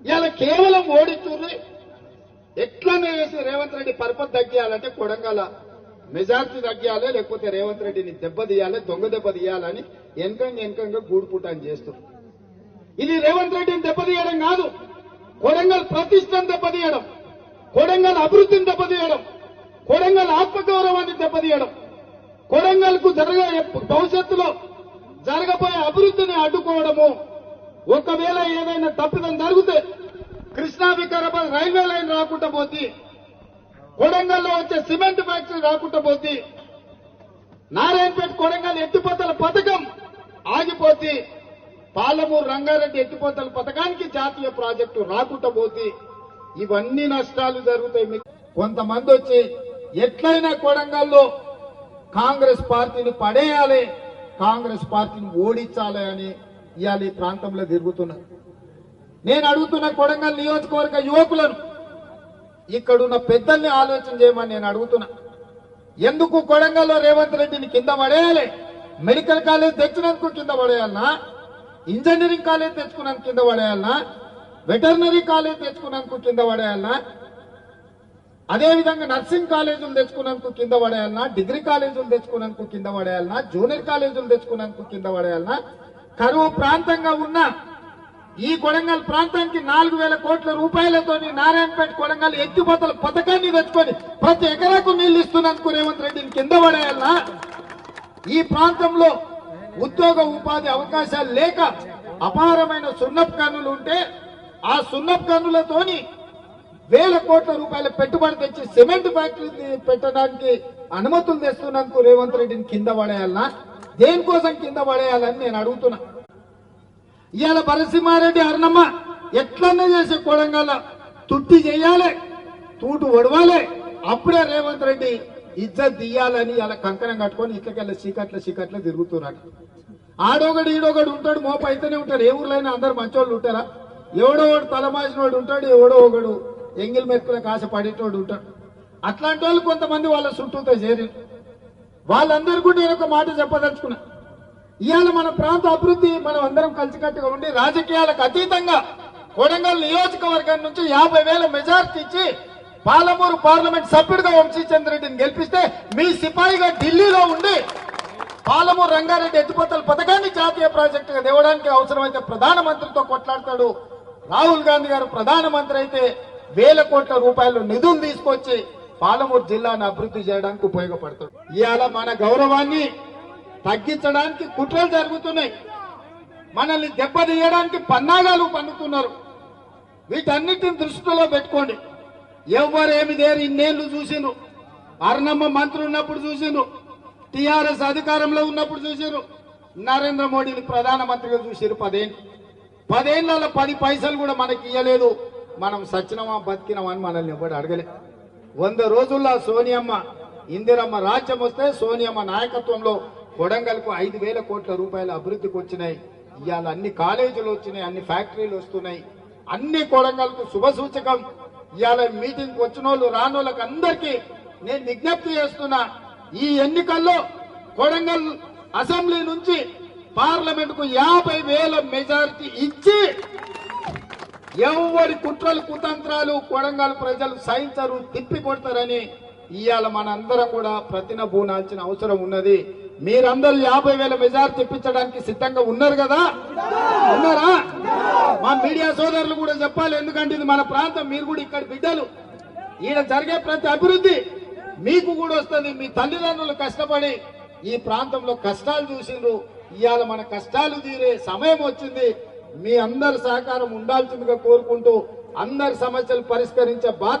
ఇలా కేవలం ఓడిచ్చుర్రి ఎట్లనే చేసి రేవంత్ రెడ్డి పరపతి తగ్గియాలంటే కొడంగల మెజార్టీ తగ్గియాలి లేకపోతే రేవంత్ రెడ్డిని దెబ్బతీయాలి దొంగ దెబ్బ తీయాలని వెనకంగా వెనకంగా గూడుపుటాన్ని చేస్తారు ఇది రేవంత్ రెడ్డిని దెబ్బతీయడం కాదు. కొడంగల్ ప్రతిష్టను దెబ్బతీయడం కొడంగల్ అభివృద్ధిని దెబ్బతీయడం కొడంగల్ ఆత్మగౌరవాన్ని దెబ్బతీయడం కొడంగల్కు జరగ భవిష్యత్తులో జరగబోయే అభివృద్ధిని అడ్డుకోవడము ఒకవేళ ఏదైనా తప్పిదం జరిగితే కృష్ణా వికారాబాద్ రైల్వే లైన్ రాకుండా పోతే కొడంగల్లో వచ్చే సిమెంట్ ఫ్యాక్టరీ రాకుండా పోతే నారాయణపేట కొడంగల్ ఎత్తిపోతల పథకం ఆగిపోతే పాలమూరు రంగారెడ్డి ఎత్తిపోతల పథకానికి జాతీయ ప్రాజెక్టు రాకుండా పోతే ఇవన్నీ నష్టాలు జరుగుతాయి కొంతమంది వచ్చి ఎట్లయినా కొడంగల్లో కాంగ్రెస్ పార్టీని పడేయాలి కాంగ్రెస్ పార్టీని ఓడించాలి అని ఇవాళ ఈ ప్రాంతంలో తిరుగుతున్నారు నేను అడుగుతున్న కొడంగల్ నియోజకవర్గ యువకులను ఇక్కడున్న పెద్దల్ని ఆలోచన చేయమని నేను అడుగుతున్నా. ఎందుకు కొడంగల్లో రేవంత్ రెడ్డిని కింద పడేయాలి? మెడికల్ కాలేజ్ తెచ్చినందుకు కింద పడేయాలనా? ఇంజనీరింగ్ కాలేజ్ తెచ్చుకున్నందుకు కింద పడేయాలనా? వెటర్నరీ కాలేజ్ తెచ్చుకున్నందుకు కింద పడేయాలనా? అదేవిధంగా నర్సింగ్ కాలేజీలు తెచ్చుకున్నందుకు కింద పడేయాలనా? డిగ్రీ కాలేజీలు తెచ్చుకున్నందుకు కింద పడేయాలనా? జూనియర్ కాలేజీలు తెచ్చుకున్నందుకు కింద పడేయాలనా? కరువు ప్రాంతంగా ఉన్న ఈ కొడంగల్ ప్రాంతానికి నాలుగు వేల కోట్ల రూపాయలతోని నారాయణపేట కొడంగల్ ఎత్తిపోతల పథకాన్ని తెచ్చుకొని ప్రతి ఎకరాకు నీళ్ళు ఇస్తున్నందుకు రేవంత్ రెడ్డిని కింద పడేయాలనా? ఈ ప్రాంతంలో ఉద్యోగ ఉపాధి అవకాశాలు లేక అపారమైన సున్నపు కన్నులు ఉంటే ఆ సున్నపు కన్నులతోని వేల కోట్ల రూపాయల పెట్టుబడి తెచ్చి సిమెంట్ ఫ్యాక్టరీ పెట్టడానికి అనుమతులు తెస్తున్నందుకు రేవంత్ రెడ్డిని కింద పడేయాలనా? దేనికోసం కింద పడేయాలని నేను అడుగుతున్నా. ఇవాళ పరసింహారెడ్డి అరుణమ్మ ఎట్లన్నా చేసే కోడంగల్ తుట్టి చేయాలి తూటు ఒడవాలి అప్పుడే రేవంత్ రెడ్డి ఇజ్జత్ తీయాలని ఇలా కంకణం కట్టుకొని ఇట్లకెళ్ళ చీకట్ల చీకట్ల తిరుగుతున్నాడు. ఆడోగడు ఈడొకడు ఉంటాడు మోప అయితేనే ఉంటాడు. ఏ ఊర్లైనా అందరు మంచోళ్ళు ఉంటారా? ఎవడో ఒకడు తలమాసినోడు ఉంటాడు ఎవడో ఒకడు ఎంగిల్ మెతుకులకు ఆశ పడేటోడు ఉంటాడు. అట్లాంటి వాళ్ళు కొంతమంది వాళ్ళ చుట్టూతో చేరి వాళ్ళందరూ కూడా నేను ఒక మాట చెప్పదలుచుకున్నా. ఇవాళ మన ప్రాంత అభివృద్ధి మనం అందరం కలిసికట్టుగా ఉండి రాజకీయాలకు అతీతంగా కొడంగల్ నియోజకవర్గం నుంచి యాభై వేల మెజార్టీ ఇచ్చి పాలమూరు పార్లమెంట్ సభ్యుడిగా వంశీచంద్ర రెడ్డిని గెలిపిస్తే మీ సిపాయిగా ఢిల్లీలో ఉండి పాలమూరు రంగారెడ్డి ఎత్తిపోతల పథకాన్ని జాతీయ ప్రాజెక్టుగా దేవడానికి అవసరమైతే ప్రధానమంత్రితో కొట్లాడతాడు. రాహుల్ గాంధీ గారు ప్రధానమంత్రి అయితే వేల కోట్ల రూపాయలు నిధులు తీసుకొచ్చి పాలమూరు జిల్లాను అభివృద్ధి చేయడానికి ఉపయోగపడతాడు. ఇవాళ మన గౌరవాన్ని తగ్గించడానికి కుట్రలు జరుగుతున్నాయి. మనల్ని దెబ్బతీయడానికి పన్నాగాలు పన్నుతున్నారు వీటన్నిటిని దృష్టిలో పెట్టుకోండి. ఎవరేమి దేరు ఇన్నేళ్ళు చూసిను అర్ణమ్మ మంత్రి ఉన్నప్పుడు చూసిను టిఆర్ఎస్ అధికారంలో ఉన్నప్పుడు చూసిరు నరేంద్ర మోడీని ప్రధానమంత్రిగా చూసిరు పదేళ్ళు పదేళ్ళలో పది పైసలు కూడా మనకి ఇయ్యలేదు. మనం సచ్చినమా బతికినామని మనల్ని ఎవడు అడగలేదు వంద రోజుల్లో సోనియమ్మ ఇందిరమ్మ రాజ్యం వస్తే సోనియమ్మ నాయకత్వంలో కొడంగల్కు ఐదు వేల కోట్ల రూపాయల అభివృద్ధికి వచ్చినాయి. ఇవాళ అన్ని కాలేజీలు వచ్చినాయి అన్ని ఫ్యాక్టరీలు వస్తున్నాయి. అన్ని కొడంగల్కు శుభ సూచకం. ఇవాళ మీటింగ్ వచ్చిన వాళ్ళు రానోళ్ళకి అందరికీ నేను విజ్ఞప్తి చేస్తున్నా ఈ ఎన్నికల్లో కొడంగల్ అసెంబ్లీ నుంచి పార్లమెంట్కు యాభై వేల మెజారిటీ ఇచ్చి ఎవరి కుట్రలు కుతంత్రాలు కొడంగల్ ప్రజలు సహించరు తిప్పి కొడతారని ఇవాళ మనందరం కూడా ప్రతినబూనాల్సిన అవసరం ఉన్నది. మీరందరూ యాభై వేల మెజార్ తెప్పించడానికి సిద్ధంగా ఉన్నారు కదా? ఉన్నారా? మా మీడియా సోదరులు కూడా చెప్పాలి ఎందుకంటే ఇది మన ప్రాంతం మీరు కూడా ఇక్కడ బిడ్డలు. ఈయన జరిగే ప్రతి అభివృద్ధి మీకు కూడా వస్తుంది. మీ తల్లిదండ్రులు కష్టపడి ఈ ప్రాంతంలో కష్టాలు చూసిండ్రు. ఇవాళ మన కష్టాలు తీరే సమయం వచ్చింది. మీ అందరి సహకారం ఉండాల్సిందిగా కోరుకుంటూ అందరి సమస్యలు పరిష్కరించే బాధ్యత